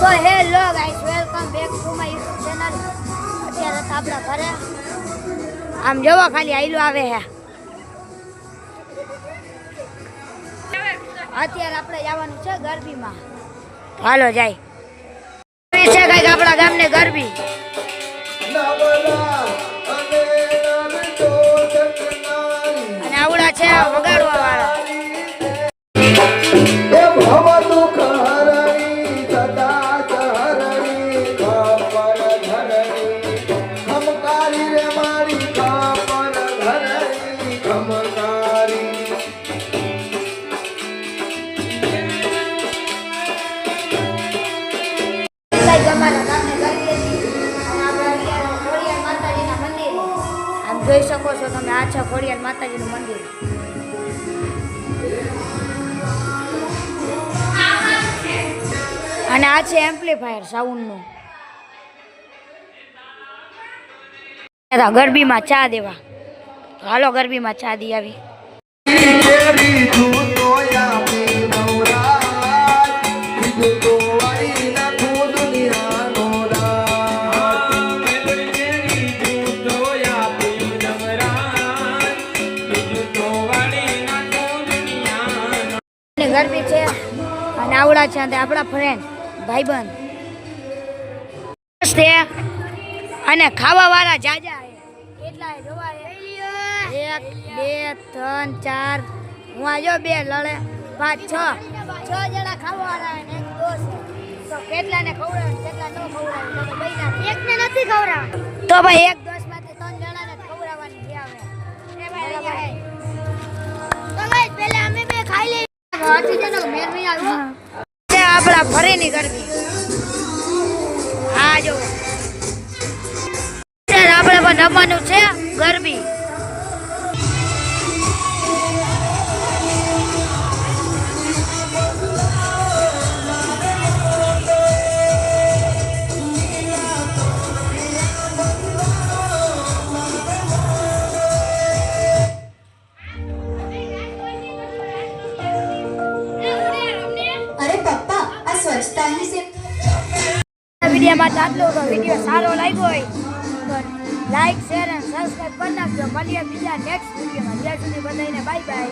તો hello guys welcome back to my YouTube channel અત્યારે તો આપણા ઘરે આમ જોવો ખાલી આયલું આવે હે. અત્યારે આપણે જવાનું છે ગરબીમાં. હાલો જાય. છે કંઈક આપણા ગામને ગરબી. જોઈ શકો છો તમે આ છે ખોડિયાર માતાજીનું મંદિર. અને આ છે એમ્પ્લીફાયર સાઉન્ડનું ગરબીમાં ચા દેવા. હાલો ગરબીમાં ચા દી આવી. ગરબી છે અને આવડા છે અને આપણા ફ્રેન્ડ ભાઈબંધ. તે અને ખાવા વાળા જાજા છે. કેટલા જોવા એક બે ત્રણ ચાર. હું આ જો બે લડે. પાંચ છ. છ જણા ખાવા વાળા છે ને એક દોસ્ત છે. તો કેટલાને ખવડાવે કેટલા ન ખવડાવે તો બૈરા એકને નથી ખવડાવે તો ભાઈ એક લઈએ ફરી આપણા ફરીની ગરબી આ જો. આપણે પણ રમવાનું છે ગરબી સ્વચ્છતા તો આટલું વીડિયો સારો લાગ્યો હોય લાઈક શેર અને સબસ્ક્રાઈબ કરી નાખજો. મળીએ બીજા નેક્સ્ટ વિડીયોમાં. જ્યાં સુધી બધાને બાય બાય